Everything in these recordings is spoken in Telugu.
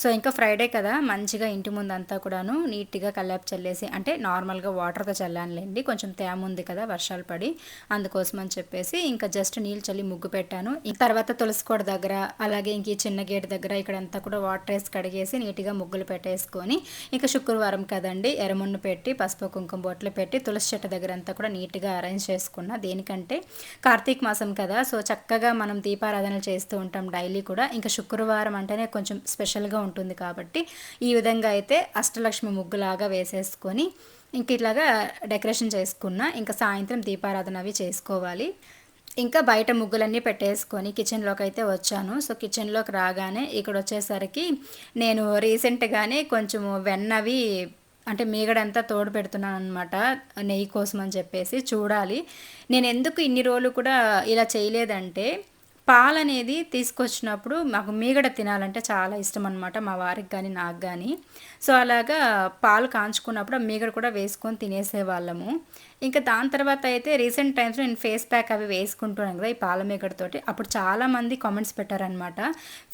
సో ఇంకా ఫ్రైడే కదా మంచిగా ఇంటి ముందు అంతా కూడాను నీట్గా కల్లాపి చల్లేసి అంటే నార్మల్గా వాటర్తో చల్లానులేండి కొంచెం తేమ ఉంది కదా వర్షాలు పడి అందుకోసం అని చెప్పేసి ఇంకా జస్ట్ నీళ్ళు చల్లి ముగ్గు పెట్టాను. ఇంక తర్వాత తులసి కోట దగ్గర అలాగే ఇంక చిన్న గేట్ దగ్గర ఇక్కడ అంతా కూడా వాటర్ వేసి కడిగేసి నీట్గా ముగ్గులు పెట్టేసుకొని ఇంకా శుక్రవారం కదండి ఎరమున్ను పెట్టి పసుపు కుంకుమ బొట్లు పెట్టి తులసి చెట్టు దగ్గర అంతా కూడా నీట్గా అరేంజ్ చేసుకున్నా. దేనికంటే కార్తీక మాసం కదా సో చక్కగా మనం దీపారాధనలు చేస్తూ ఉంటాం డైలీ కూడా. ఇంకా శుక్రవారం అంటేనే కొంచెం స్పెషల్గా ఉంటుంది ఉంటుంది కాబట్టి ఈ విధంగా అయితే అష్టలక్ష్మి ముగ్గులాగా వేసేసుకొని ఇంక ఇట్లాగా డెకరేషన్ చేసుకున్న ఇంకా సాయంత్రం దీపారాధన అవి చేసుకోవాలి. ఇంకా బయట ముగ్గులన్నీ పెట్టేసుకొని కిచెన్లోకి అయితే వచ్చాను. సో కిచెన్లోకి రాగానే ఇక్కడ వచ్చేసరికి నేను రీసెంట్గానే కొంచెం వెన్నవి అంటే మీగడంతా తోడు పెడుతున్నాను అనమాట నెయ్యి కోసం అని చెప్పేసి చూడాలి. నేను ఎందుకు ఇన్ని రోజులు కూడా ఇలా చేయలేదంటే పాలు అనేది తీసుకొచ్చినప్పుడు మాకు మీగడ తినాలంటే చాలా ఇష్టం అనమాట మా వారికి కానీ నాకు కానీ సో అలాగా పాలు కాంచుకున్నప్పుడు ఆ మీగడ కూడా వేసుకొని తినేసేవాళ్ళము. ఇంకా దాని తర్వాత అయితే రీసెంట్ టైమ్స్లో నేను ఫేస్ ప్యాక్ అవి వేసుకుంటున్నాను కదా ఈ పాల మీగడతోటి అప్పుడు చాలామంది కామెంట్స్ పెట్టారనమాట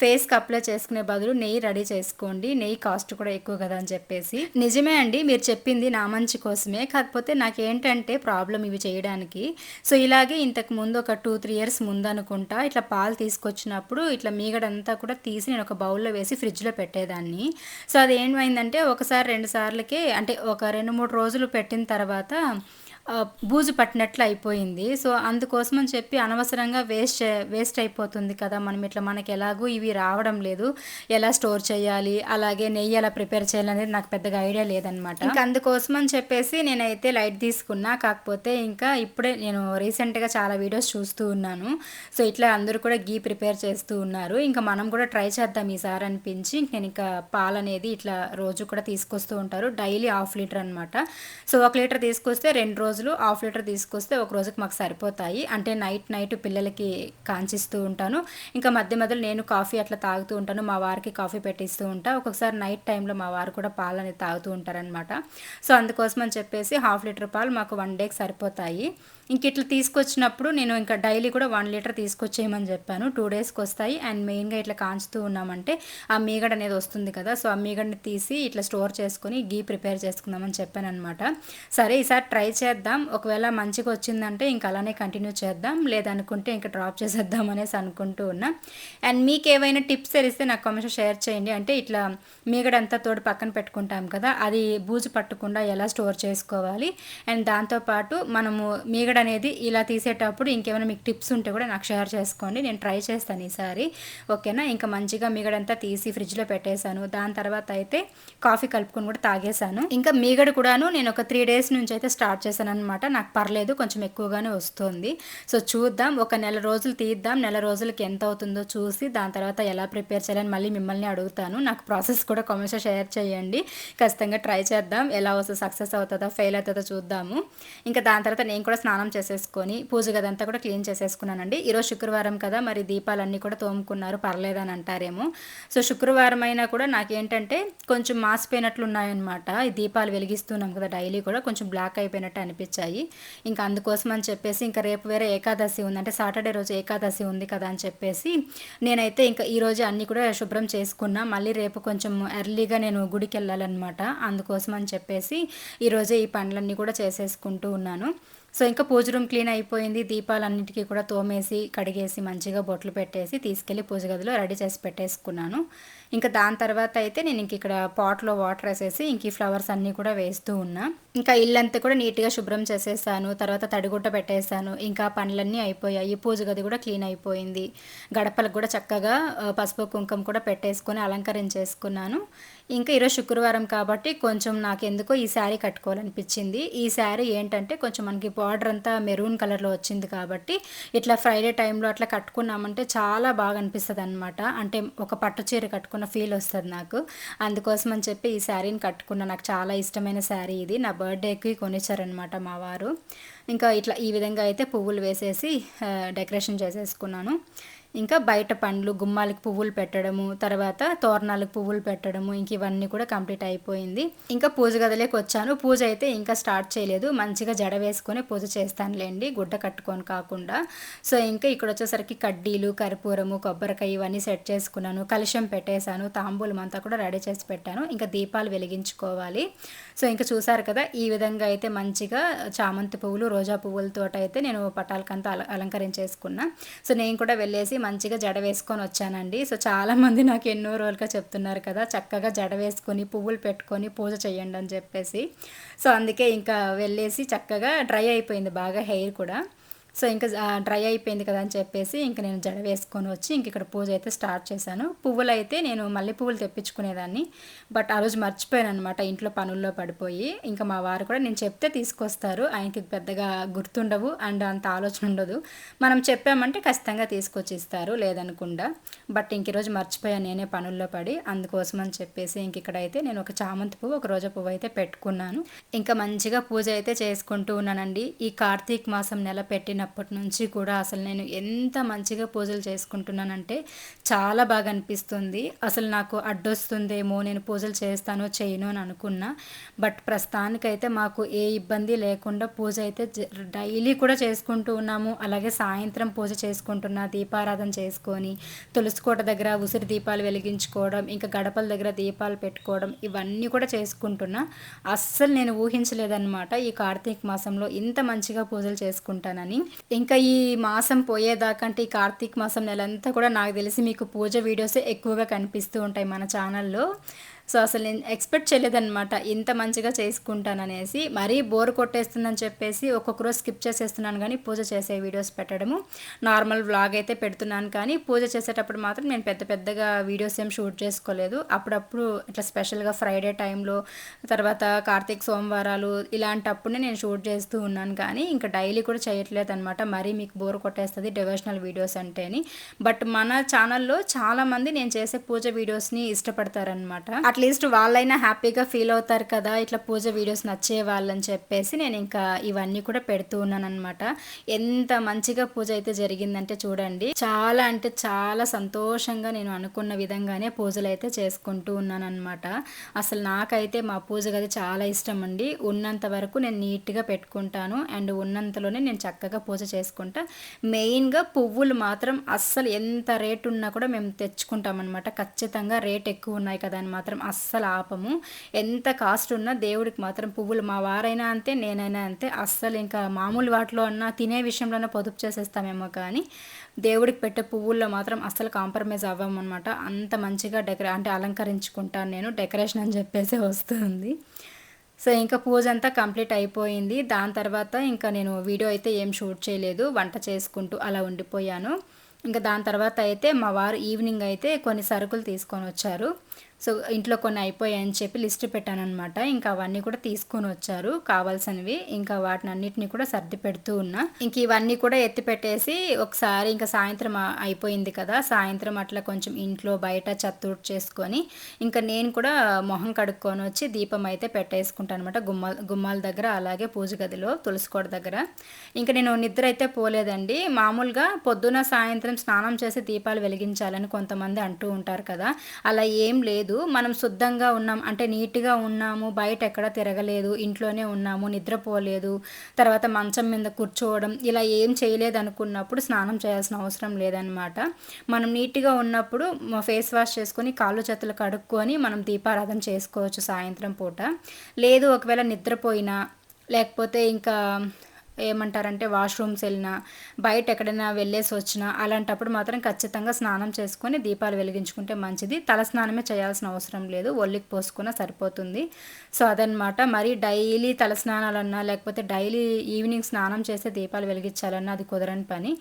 ఫేస్కి అప్లై చేసుకునే బదులు నెయ్యి రెడీ చేసుకోండి నెయ్యి కాస్ట్ కూడా ఎక్కువ కదా అని చెప్పేసి. నిజమే అండి మీరు చెప్పింది నా మంచి కోసమే. కాకపోతే నాకు ఏంటంటే ప్రాబ్లం ఇవి చేయడానికి. సో ఇలాగే ఇంతకు ముందు ఒక టూ త్రీ ఇయర్స్ ముందనుకుంటా ఇట్లా పాలు తీసుకొచ్చినప్పుడు ఇట్లా మీగడంతా కూడా తీసి నేను ఒక బౌల్లో వేసి ఫ్రిడ్జ్లో పెట్టేదాన్ని. సో అది ఏమైందంటే ఒకసారి రెండు సార్లకే అంటే ఒక రెండు మూడు రోజులు పెట్టిన తర్వాత బూజు పట్టినట్లు అయిపోయింది. సో అందుకోసం అని చెప్పి అనవసరంగా వేస్ట్ వేస్ట్ అయిపోతుంది కదా మనం. ఇట్లా మనకి ఎలాగో ఇవి రావడం లేదు. ఎలా స్టోర్ చేయాలి? అలాగే నెయ్యి ఎలా ప్రిపేర్ చేయాలి అనేది నాకు పెద్దగా ఐడియా లేదనమాట ఇంకా అందుకోసం అని చెప్పేసి నేనైతే లైట్ తీసుకున్నా. కాకపోతే ఇంకా ఇప్పుడే నేను రీసెంట్గా చాలా వీడియోస్ చూస్తూ ఉన్నాను. సో ఇట్లా అందరూ కూడా గీ ప్రిపేర్ చేస్తూ ఉన్నారు. ఇంకా మనం కూడా ట్రై చేద్దాం ఈసారి అనిపించి నేను ఇంకా పాలు అనేది ఇట్లా రోజు కూడా తీసుకొస్తూ ఉంటారు. డైలీ హాఫ్ లీటర్ అనమాట సో ఒక లీటర్ తీసుకొస్తే రెండు రోజులు రోజులు హాఫ్ లీటర్ తీసుకొస్తే ఒక రోజుకి మాకు సరిపోతాయి. అంటే నైట్ నైట్ పిల్లలకి కాంచిస్తూ ఉంటాను. ఇంకా మధ్య మధ్యలో నేను కాఫీ అట్లా తాగుతూ ఉంటాను. మా వారికి కాఫీ పెట్టిస్తూ ఉంటా. ఒక్కొక్కసారి నైట్ టైంలో మా వారు కూడా పాలు అనేది తాగుతూ ఉంటారనమాట సో అందుకోసం అని చెప్పేసి హాఫ్ లీటర్ పాలు మాకు వన్ డేకి సరిపోతాయి. ఇంక ఇట్లా తీసుకొచ్చినప్పుడు నేను ఇంకా డైలీ కూడా వన్ లీటర్ తీసుకొచ్చేయమని చెప్పాను. టూ డేస్కి వస్తాయి. అండ్ మెయిన్గా ఇట్లా కాంచుతూ ఉన్నామంటే ఆ మీగడ అనేది వస్తుంది కదా. సో ఆ మీగడని తీసి ఇట్లా స్టోర్ చేసుకొని గీ ప్రిపేర్ చేసుకుందామని చెప్పాను అనమాట సరే ఈసారి ట్రై చేద్దాం. ఒకవేళ మంచిగా వచ్చిందంటే ఇంకా అలానే కంటిన్యూ చేద్దాం. లేదనుకుంటే ఇంకా డ్రాప్ చేసేద్దాం అనేసి అనుకుంటూ ఉన్నా. అండ్ మీకు ఏవైనా టిప్స్ తెలిస్తే నాకు కామెంట్ షేర్ చేయండి. అంటే ఇట్లా మీగడంతా తోడు పక్కన పెట్టుకుంటాం కదా. అది బూజు పట్టకుండా ఎలా స్టోర్ చేసుకోవాలి? అండ్ దాంతోపాటు మనము మీగడ అనేది ఇలా తీసేటప్పుడు ఇంకేమైనా మీకు టిప్స్ ఉంటే కూడా నాకు షేర్ చేసుకోండి. నేను ట్రై చేస్తాను ఈసారి. ఓకేనా? ఇంకా మంచిగా మీగడంతా తీసి ఫ్రిడ్జ్లో పెట్టేశాను. దాని తర్వాత అయితే కాఫీ కలుపుకొని కూడా తాగేశాను. ఇంకా మీగడ కూడాను నేను ఒక త్రీ డేస్ నుంచి అయితే స్టార్ట్ చేశాను అనమాట నాకు పర్లేదు కొంచెం ఎక్కువగానే వస్తుంది. సో చూద్దాం. ఒక నెల రోజులు తీద్దాం. నెల రోజులకి ఎంత అవుతుందో చూసి దాని తర్వాత ఎలా ప్రిపేర్ చేయాలని మళ్ళీ మిమ్మల్ని అడుగుతాను. నాకు ప్రాసెస్ కూడా కామెంట్స్ షేర్ చేయండి. ఖచ్చితంగా ట్రై చేద్దాం. ఎలా వస్తుంది సక్సెస్ అవుతుందో ఫెయిల్ అవుతుందో చూద్దాము. ఇంకా దాని తర్వాత నేను కూడా స్నానం స్నానం చేసేసుకొని పూజ గదంతా కూడా క్లీన్ చేసేసుకున్నానండి. ఈరోజు శుక్రవారం కదా మరి దీపాలన్నీ కూడా తోముకున్నారు పర్లేదని అంటారేమో. సో శుక్రవారం అయినా కూడా నాకేంటంటే కొంచెం మాసిపోయినట్లు ఉన్నాయన్నమాట ఈ దీపాలు వెలిగిస్తున్నాం కదా డైలీ కూడా కొంచెం బ్లాక్ అయిపోయినట్టు అనిపించాయి. ఇంకా అందుకోసం అని చెప్పేసి ఇంకా రేపు వేరే ఏకాదశి ఉంది. అంటే సాటర్డే రోజు ఏకాదశి ఉంది కదా అని చెప్పేసి నేనైతే ఇంకా ఈరోజు అన్ని అన్నీ కూడా శుభ్రం చేసుకున్నా. మళ్ళీ రేపు కొంచెం ఎర్లీగా నేను గుడికి వెళ్ళాలన్నమాట అందుకోసం అని చెప్పేసి ఈరోజే ఈ పనులన్నీ కూడా చేసేసుకుంటూ ఉన్నాను. సో ఇంకా పూజ రూమ్ క్లీన్ అయిపోయింది. దీపాలన్నిటికీ కూడా తోమేసి కడిగేసి మంచిగా బొట్లు పెట్టేసి తీసుకెళ్ళి పూజ గదిలో రెడీ చేసి పెట్టేసుకున్నాను. ఇంకా దాని తర్వాత అయితే నేను ఇంక ఇక్కడ పాట్లో వాటర్ వేసేసి ఇంక ఈ ఫ్లవర్స్ అన్నీ కూడా వేస్తూ ఉన్నా. ఇంకా ఇల్లంతా కూడా నీట్గా శుభ్రం చేసేసాను. తర్వాత తడిగుట్ట పెట్టేశాను ఇంకా పనులన్నీ అయిపోయాయి. పూజ గది కూడా క్లీన్ అయిపోయింది. గడపలకు కూడా చక్కగా పసుపు కుంకుమ కూడా పెట్టేసుకొని అలంకరించేసుకున్నాను. ఇంకా ఈరోజు శుక్రవారం కాబట్టి కొంచెం నాకు ఎందుకో ఈ శారీ కట్టుకోవాలనిపించింది. ఈ శారీ ఏంటంటే కొంచెం మనకి బార్డర్ అంతా మెరూన్ కలర్లో వచ్చింది కాబట్టి ఇట్లా ఫ్రైడే టైంలో అట్లా కట్టుకున్నామంటే చాలా బాగా అనిపిస్తుంది అనమాట అంటే ఒక పట్టు చీర కట్టుకున్న ఫీల్ వస్తుంది నాకు. అందుకోసం అని చెప్పి ఈ శారీని కట్టుకున్న. నాకు చాలా ఇష్టమైన శారీ ఇది. నా బర్త్డేకి కొనిచ్చారనమాట మా వారు. ఇంకా ఇట్లా ఈ విధంగా అయితే పువ్వులు వేసేసి డెకరేషన్ చేసేసుకున్నాను. ఇంకా బయట పండ్లు గుమ్మాలకి పువ్వులు పెట్టడము తర్వాత తోరణాలకు పువ్వులు పెట్టడము ఇంక ఇవన్నీ కూడా కంప్లీట్ అయిపోయింది. ఇంకా పూజ గదిలోకి వచ్చాను. పూజ అయితే ఇంకా స్టార్ట్ చేయలేదు. మంచిగా జడ వేసుకొని పూజ చేస్తానులేండి గుడ్డ కట్టుకొని కాకుండా. సో ఇంకా ఇక్కడ వచ్చేసరికి కడ్డీలు కర్పూరము కొబ్బరికాయ ఇవన్నీ సెట్ చేసుకున్నాను. కలుషం పెట్టేశాను. తాంబూలం అంతా కూడా రెడీ చేసి పెట్టాను. ఇంకా దీపాలు వెలిగించుకోవాలి. సో ఇంకా చూసారు కదా ఈ విధంగా అయితే మంచిగా చామంతి పువ్వులు రోజా పువ్వులతో అయితే నేను పటాలకంతా అల అలంకరించేసుకున్నా. సో నేను కూడా వెళ్ళేసి మంచిగా జడ వేసుకొని వచ్చానండి. సో చాలామంది నాకు ఎన్నో రోజులుగా చెప్తున్నారు కదా చక్కగా జడ వేసుకొని పువ్వులు పెట్టుకొని పూజ చేయండి అని చెప్పేసి. సో అందుకే ఇంకా వెళ్ళేసి చక్కగా డ్రై అయిపోయింది బాగా హెయిర్ కూడా. సో ఇంకా డ్రై అయిపోయింది కదా అని చెప్పేసి ఇంక నేను జడ వేసుకొని వచ్చి ఇంక ఇక్కడ పూజ అయితే స్టార్ట్ చేశాను. పువ్వులు అయితే నేను మళ్ళీ పువ్వులు తెప్పించుకునేదాన్ని. బట్ ఆ రోజు మర్చిపోయాను అనమాట ఇంట్లో పనుల్లో పడిపోయి. ఇంకా మా వారు కూడా నేను చెప్తే తీసుకొస్తారు. ఆయనకి పెద్దగా గుర్తుండవు అండ్ అంత ఆలోచన ఉండదు. మనం చెప్పామంటే ఖచ్చితంగా తీసుకొచ్చి ఇస్తారు లేదనకుండా. బట్ ఇంక ఈరోజు మర్చిపోయాను నేనే పనుల్లో పడి. అందుకోసం అని చెప్పేసి ఇంక ఇక్కడైతే నేను ఒక చామంతి పువ్వు ఒక రోజా పువ్వు అయితే పెట్టుకున్నాను. ఇంకా మంచిగా పూజ అయితే చేసుకుంటూ ఉన్నానండి. ఈ కార్తీక మాసం నెల పెట్టిన చిన్నప్పటి నుంచి కూడా అసలు నేను ఎంత మంచిగా పూజలు చేసుకుంటున్నానంటే చాలా బాగా అనిపిస్తుంది. అసలు నాకు అడ్డొస్తుందేమో నేను పూజలు చేస్తానో చేయను అని అనుకున్నా. బట్ ప్రస్తుతానికైతే మాకు ఏ ఇబ్బంది లేకుండా పూజ అయితే డైలీ కూడా చేసుకుంటూ ఉన్నాము. అలాగే సాయంత్రం పూజ చేసుకుంటున్నా దీపారాధన చేసుకొని తులసికోట దగ్గర ఉసిరి దీపాలు వెలిగించుకోవడం ఇంకా గడపల దగ్గర దీపాలు పెట్టుకోవడం ఇవన్నీ కూడా చేసుకుంటున్నా. అస్సలు నేను ఊహించలేదన్నమాట ఈ కార్తీక మాసంలో ఇంత మంచిగా పూజలు చేసుకుంటానని. ఇంకా ఈ మాసం పోయేదాకంటే ఈ కార్తీక మాసం నెలంతా కూడా నాకు తెలిసి మీకు పూజ వీడియోసే ఎక్కువగా కనిపిస్తూ ఉంటాయి మన ఛానల్లో. సో అసలు నేను ఎక్స్పెక్ట్ చేయలేదనమాట ఇంత మంచిగా చేసుకుంటాననేసి. మరీ బోర్ కొట్టేస్తుందని చెప్పేసి ఒక్కొక్క రోజు స్కిప్ చేసేస్తున్నాను కానీ పూజ చేసే వీడియోస్ పెట్టడము. నార్మల్ వ్లాగ్ అయితే పెడుతున్నాను కానీ పూజ చేసేటప్పుడు మాత్రం నేను పెద్ద పెద్దగా వీడియోస్ ఏం షూట్ చేసుకోలేదు. అప్పుడప్పుడు ఇట్లా స్పెషల్గా ఫ్రైడే టైంలో తర్వాత కార్తీక సోమవారాలు ఇలాంటప్పుడే నేను షూట్ చేస్తూ ఉన్నాను కానీ ఇంకా డైలీ కూడా చేయట్లేదు అనమాట మరీ మీకు బోర్ కొట్టేస్తుంది డివోషనల్ వీడియోస్ అంటేని. బట్ మన ఛానల్లో చాలామంది నేను చేసే పూజ వీడియోస్ని ఇష్టపడతారనమాట అట్లీస్ట్ వాళ్ళైనా హ్యాపీగా ఫీల్ అవుతారు కదా ఇట్లా పూజ వీడియోస్ నచ్చే వాళ్ళని చెప్పేసి నేను ఇంకా ఇవన్నీ కూడా పెడుతూ ఉన్నాను అనమాట ఎంత మంచిగా పూజ అయితే జరిగిందంటే చూడండి చాలా అంటే చాలా సంతోషంగా నేను అనుకున్న విధంగానే పూజలు అయితే చేసుకుంటూ ఉన్నాను అనమాట అసలు నాకైతే మా పూజ గది చాలా ఇష్టం అండి. ఉన్నంత వరకు నేను నీట్గా పెట్టుకుంటాను అండ్ ఉన్నంతలోనే నేను చక్కగా పూజ చేసుకుంటా. మెయిన్గా పువ్వులు మాత్రం అస్సలు ఎంత రేటు ఉన్నా కూడా మేము తెచ్చుకుంటాం అనమాట ఖచ్చితంగా రేట్ ఎక్కువ ఉన్నాయి కదా అని మాత్రం అస్సలు ఆపము. ఎంత కాస్ట్ ఉన్నా దేవుడికి మాత్రం పువ్వులు మా వారైనా అంతే నేనైనా అంతే. అస్సలు ఇంకా మామూలు వాటిలో అన్నా తినే విషయంలోనే పొదుపు చేసేస్తామేమో కానీ దేవుడికి పెట్టే పువ్వుల్లో మాత్రం అస్సలు కాంప్రమైజ్ అవ్వమన్నమాట. అంత మంచిగా డెకరే అంటే అలంకరించుకుంటాను నేను డెకరేషన్ అని చెప్పేసి వస్తుంది. సో ఇంకా పూజ అంతా కంప్లీట్ అయిపోయింది. దాని తర్వాత ఇంకా నేను వీడియో అయితే ఏం షూట్ చేయలేదు వంట చేసుకుంటూ అలా ఉండిపోయాను. ఇంకా దాని తర్వాత అయితే మా వారు ఈవినింగ్ అయితే కొన్ని సరుకులు తీసుకొని వచ్చారు. సో ఇంట్లో కొన్ని అయిపోయాయని చెప్పి లిస్ట్ పెట్టానమాట ఇంకా అవన్నీ కూడా తీసుకొని వచ్చారు కావాల్సినవి. ఇంకా వాటిని అన్నిటిని కూడా సర్ది పెడుతూ ఉన్నా. ఇంక ఇవన్నీ కూడా ఎత్తి పెట్టేసి ఒకసారి ఇంకా సాయంత్రం అయిపోయింది కదా. సాయంత్రం అట్లా కొంచెం ఇంట్లో బయట చత్తూడు చేసుకొని ఇంకా నేను కూడా మొహం కడుక్కొని వచ్చి దీపం అయితే పెట్టేసుకుంటాను అనమాట గుమ్మాల గుమ్మాల దగ్గర అలాగే పూజ గదిలో తులసికోట దగ్గర. ఇంకా నేను నిద్ర అయితే పోలేదండి. మామూలుగా పొద్దున సాయంత్రం స్నానం చేసి దీపాలు వెలిగించాలని కొంతమంది అంటూ ఉంటారు కదా. అలా ఏం లేదు. లేదు. మనం శుద్ధంగా ఉన్నాం అంటే నీట్గా ఉన్నాము బయట ఎక్కడ తిరగలేదు ఇంట్లోనే ఉన్నాము నిద్రపోలేదు తర్వాత మంచం మీద కూర్చోవడం ఇలా ఏం చేయలేదు అనుకున్నప్పుడు స్నానం చేయాల్సిన అవసరం లేదనమాట మనం నీట్గా ఉన్నప్పుడు ఫేస్ వాష్ చేసుకొని కాళ్ళు చేతులు కడుక్కొని మనం దీపారాధన చేసుకోవచ్చు సాయంత్రం పూట. లేదు ఒకవేళ నిద్రపోయినా లేకపోతే ఇంకా ఏమంటారంటే వాష్రూమ్స్ వెళ్ళినా బయట ఎక్కడైనా వెళ్ళేసి వచ్చినా అలాంటప్పుడు మాత్రం ఖచ్చితంగా స్నానం చేసుకొని దీపాలు వెలిగించుకుంటే మంచిది. తల స్నానమే చేయాల్సిన అవసరం లేదు. ఒళ్ళికి పోసుకున్నా సరిపోతుంది. సో అదనమాట మరి డైలీ తల స్నానాలన్నా లేకపోతే డైలీ ఈవినింగ్ స్నానం చేస్తే దీపాలు వెలిగించాలన్నా అది కుదరని పని.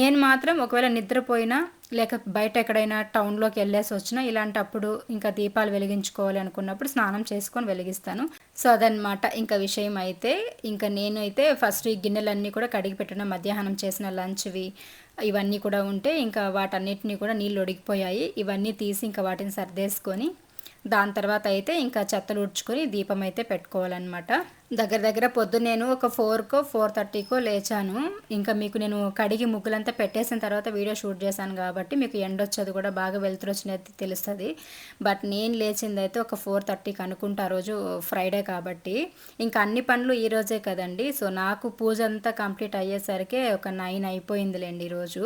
నేను మాత్రం ఒకవేళ నిద్రపోయినా లేక బయట ఎక్కడైనా టౌన్లోకి వెళ్ళేసి వచ్చినా ఇలాంటప్పుడు ఇంకా దీపాలు వెలిగించుకోవాలి అనుకున్నప్పుడు స్నానం చేసుకొని వెలిగిస్తాను. సో అదనమాట ఇంకా విషయం అయితే. ఇంకా నేను అయితే ఫస్ట్ ఈ గిన్నెలన్నీ కూడా కడిగి పెట్టిన మధ్యాహ్నం చేసిన లంచ్వి ఇవన్నీ కూడా ఉంటే ఇంకా వాటన్నిటిని కూడా నీళ్ళు ఒడిగిపోయాయి. ఇవన్నీ తీసి ఇంకా వాటిని సర్దేసుకొని దాని తర్వాత అయితే ఇంకా చెత్తలు ఉడ్చుకొని దీపం అయితే పెట్టుకోవాలన్నమాట. దగ్గర దగ్గర పొద్దు నేను ఒక ఫోర్కో ఫోర్ థర్టీకో లేచాను. ఇంకా మీకు నేను కడిగి ముగ్గులంతా పెట్టేసిన తర్వాత వీడియో షూట్ చేశాను కాబట్టి మీకు ఎండ వచ్చేది కూడా బాగా వెళ్తురు వచ్చినది తెలుస్తుంది. బట్ నేను లేచింది అయితే ఒక ఫోర్ థర్టీకి అనుకుంటా ఆ రోజు ఫ్రైడే కాబట్టి. ఇంకా అన్ని పనులు ఈ రోజే కదండి. సో నాకు పూజ అంతా కంప్లీట్ అయ్యేసరికి ఒక నైన్ అయిపోయిందిలేండి ఈరోజు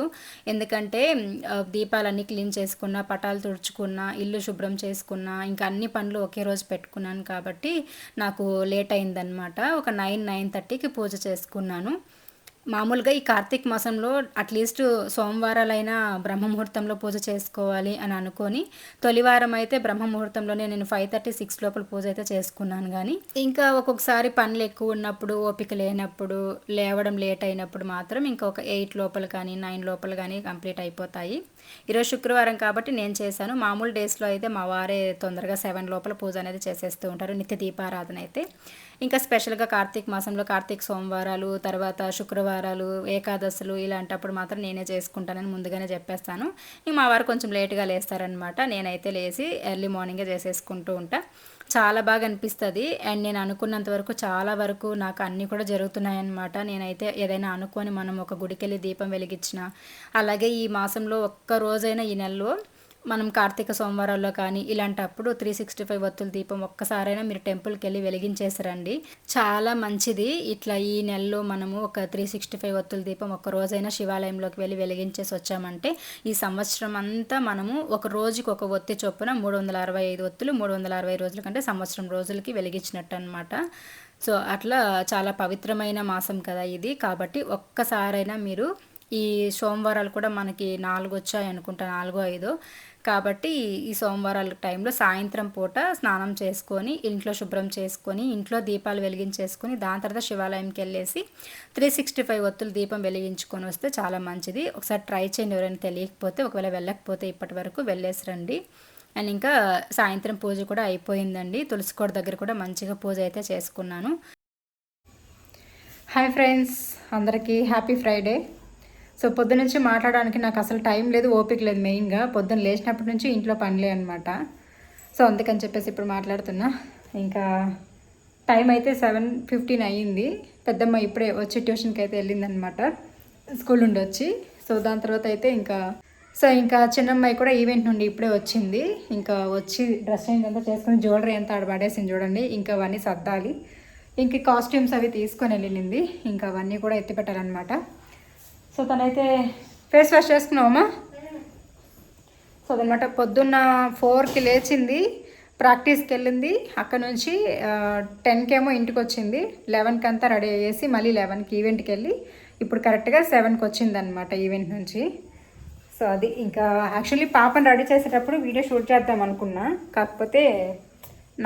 ఎందుకంటే దీపాలన్నీ క్లీన్ చేసుకున్నా పటాలు తుడుచుకున్నా ఇల్లు శుభ్రం చేసుకున్నా ఇంకా అన్ని పనులు ఒకే రోజు పెట్టుకున్నాను కాబట్టి నాకు లేట్ అయిందనమాట ఒక నైన్ నైన్ థర్టీకి పూజ చేసుకున్నాను. మామూలుగా ఈ కార్తీక మాసంలో అట్లీస్ట్ సోమవారాలైనా బ్రహ్మముహూర్తంలో పూజ చేసుకోవాలి అని అనుకొని తొలివారం అయితే బ్రహ్మముహూర్తంలోనే నేను ఫైవ్ థర్టీ సిక్స్ లోపల పూజ అయితే చేసుకున్నాను కానీ ఇంకా ఒక్కొక్కసారి పనులు ఎక్కువ ఉన్నప్పుడు ఓపిక లేనప్పుడు లేవడం లేట్ అయినప్పుడు మాత్రం ఇంకా ఒక ఎయిట్ లోపల కానీ నైన్ లోపల కానీ కంప్లీట్ అయిపోతాయి. ఈరోజు శుక్రవారం కాబట్టి నేను చేశాను. మామూలు డేస్లో అయితే మా వారే తొందరగా సెవెన్ లోపల పూజ అనేది చేసేస్తూ ఉంటారు నిత్య దీపారాధన అయితే. ఇంకా స్పెషల్గా కార్తీక మాసంలో కార్తీక సోమవారాలు తర్వాత శుక్రవారాలు ఏకాదశులు ఇలాంటప్పుడు మాత్రం నేనే చేసుకుంటానని ముందుగానే చెప్పేస్తాను. ఇంక మా వారు కొంచెం లేట్గా లేస్తారనమాట. నేనైతే లేచి ఎర్లీ మార్నింగే చేసేసుకుంటూ ఉంటా. చాలా బాగా అనిపిస్తుంది. అండ్ నేను అనుకున్నంత వరకు చాలా వరకు నాకు అన్నీ కూడా జరుగుతున్నాయన్నమాట. నేనైతే ఏదైనా అనుకొని మనం ఒక గుడికెళ్ళి దీపం వెలిగించిన అలాగే ఈ మాసంలో ఒక్క రోజైనా ఈ నెలలో మనం కార్తీక సోమవారాల్లో కానీ ఇలాంటప్పుడు త్రీ సిక్స్టీ ఫైవ్ వత్తుల దీపం ఒక్కసారైనా మీరు టెంపుల్కి వెళ్ళి వెలిగించేసారండి చాలా మంచిది. ఇట్లా ఈ నెలలో మనము ఒక త్రీ సిక్స్టీ ఫైవ్ వత్తుల దీపం ఒక రోజైనా శివాలయంలోకి వెళ్ళి వెలిగించేసి వచ్చామంటే ఈ సంవత్సరం అంతా మనము ఒక రోజుకి ఒక ఒత్తి చొప్పున మూడు వందల అరవై ఐదు ఒత్తులు మూడు వందల అరవై రోజుల కంటే సంవత్సరం రోజులకి వెలిగించినట్టు అనమాట సో అట్లా చాలా పవిత్రమైన మాసం కదా ఇది. కాబట్టి ఒక్కసారైనా మీరు ఈ సోమవారాలు కూడా మనకి నాలుగు వచ్చాయి అనుకుంటా నాలుగో ఐదో. కాబట్టి ఈ సోమవారాల టైంలో సాయంత్రం పూట స్నానం చేసుకొని ఇంట్లో శుభ్రం చేసుకొని ఇంట్లో దీపాలు వెలిగించేసుకొని దాని తర్వాత శివాలయంకి వెళ్ళేసి త్రీ సిక్స్టీ ఫైవ్ ఒత్తులు దీపం వెలిగించుకొని వస్తే చాలా మంచిది. ఒకసారి ట్రై చేయండి ఎవరైనా తెలియకపోతే ఒకవేళ వెళ్ళకపోతే ఇప్పటి వరకు వెళ్ళేసి రండి. అండ్ ఇంకా సాయంత్రం పూజ కూడా అయిపోయిందండి. తులసికోట దగ్గర కూడా మంచిగా పూజ అయితే చేసుకున్నాను. హాయ్ ఫ్రెండ్స్ అందరికీ హ్యాపీ ఫ్రైడే సో పొద్దున నుంచి మాట్లాడడానికి నాకు అసలు టైం లేదు ఓపిక లేదు మెయిన్గా. పొద్దున్న లేచినప్పటి నుంచి ఇంట్లో పనిలే అనమాట సో అందుకని చెప్పేసి ఇప్పుడు మాట్లాడుతున్నా. ఇంకా టైం అయితే సెవెన్ ఫిఫ్టీన్ అయ్యింది. పెద్దమ్మ ఇప్పుడే వచ్చి ట్యూషన్కి అయితే వెళ్ళిందనమాట స్కూల్ నుండి వచ్చి. సో దాని తర్వాత అయితే ఇంకా సో ఇంకా చిన్నమ్మాయి కూడా ఈవెంట్ నుండి ఇప్పుడే వచ్చింది. ఇంకా వచ్చి డ్రెస్ చేంజ్ అంతా చేసుకుని జ్యువెలరీ అంతా ఆడ పడేసింది చూడండి. ఇంకా అవన్నీ సర్దాలి. ఇంక కాస్ట్యూమ్స్ అవి తీసుకొని వెళ్ళింది. ఇంకా అవన్నీ కూడా ఎత్తి పెట్టాలన్నమాట సో తనైతే ఫేస్ వాష్ చేసుకున్నావమ్మా? సో అదనమాట పొద్దున్న ఫోర్కి లేచింది ప్రాక్టీస్కి వెళ్ళింది అక్కడ నుంచి టెన్కి ఏమో ఇంటికి వచ్చింది లెవెన్కి అంతా రెడీ అయ్యేసి మళ్ళీ లెవెన్కి ఈవెంట్కి వెళ్ళి ఇప్పుడు కరెక్ట్గా సెవెన్కి వచ్చింది అనమాట ఈవెంట్ నుంచి. సో అది ఇంకా యాక్చువల్లీ పాపను రెడీ చేసేటప్పుడు వీడియో షూట్ చేద్దాం అనుకున్నా కాకపోతే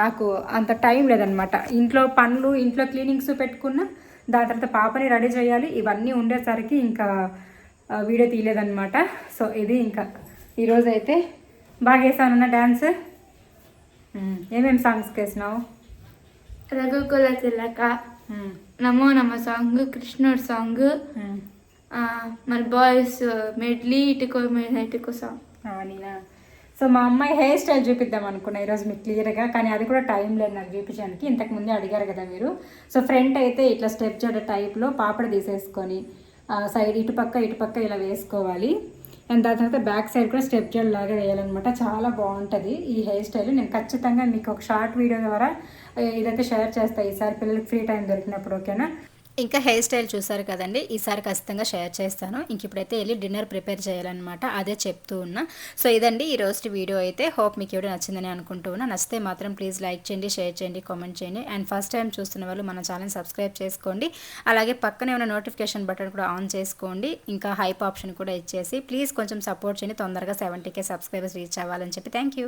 నాకు అంత టైం లేదనమాట. ఇంట్లో పనులు ఇంట్లో క్లీనింగ్స్ పెట్టుకున్నా దాని తర్వాత పాపని రెడీ చేయాలి. ఇవన్నీ ఉండేసరికి ఇంకా వీడియో తీయలేదన్నమాట. సో ఇది ఇంకా ఈరోజు అయితే బాగా వేసానన్న డ్యాన్స్ ఏమేమి సాంగ్స్ వేసినావు? రఘుకుల తిలక నమో నమ సాంగ్ కృష్ణుడు సాంగ్ మరి బాయ్స్ మెడ్లీ ఇటుకో మీద ఇటుకో సాంగ్. నేనా? సో మా అమ్మాయి హెయిర్ స్టైల్ చూపిద్దాం అనుకున్నా ఈరోజు మీకు క్లియర్గా కానీ అది కూడా టైం లేదు నాకు చూపించడానికి. ఇంతకుముందే అడిగారు కదా మీరు. సో ఫ్రంట్ అయితే ఇట్లా స్టెప్ జడ టైప్లో పాపడ తీసేసుకొని సైడ్ ఇటుపక్క ఇటుపక్క ఇలా వేసుకోవాలి. అండ్ దాని తర్వాత బ్యాక్ సైడ్ కూడా స్టెప్ జడ్ లాగా వేయాలన్నమాట. చాలా బాగుంటుంది ఈ హెయిర్ స్టైల్. నేను ఖచ్చితంగా మీకు ఒక షార్ట్ వీడియో ద్వారా ఇదైతే షేర్ చేస్తాను ఈసారి పిల్లలకి ఫ్రీ టైం దొరికినప్పుడు ఓకేనా ఇంకా హెయిర్ స్టైల్ చూసారు కదండి ఈసారి ఖచ్చితంగా షేర్ చేస్తాను. ఇంక ఇప్పుడైతే వెళ్ళి డిన్నర్ ప్రిపేర్ చేయాలన్నమాట అదే చెప్తూ ఉన్నా. సో ఇదండి ఈ రోజు వీడియో అయితే. హోప్ మీకు ఎవరు నచ్చిందని అనుకుంటూ ఉన్నా. నచ్చితే మాత్రం ప్లీజ్ లైక్ చేయండి షేర్ చేయండి కామెంట్ చేయండి. అండ్ ఫస్ట్ టైం చూస్తున్న వాళ్ళు మన ఛానల్ సబ్స్క్రైబ్ చేసుకోండి. అలాగే పక్కనే ఉన్న నోటిఫికేషన్ బటన్ కూడా ఆన్ చేసుకోండి. ఇంకా హైప్ ఆప్షన్ కూడా ఇచ్చేసి ప్లీజ్ కొంచెం సపోర్ట్ చేయండి. తొందరగా సెవెంటీకే సబ్స్క్రైబర్స్ రీచ్ అవ్వాలని చెప్పి. థ్యాంక్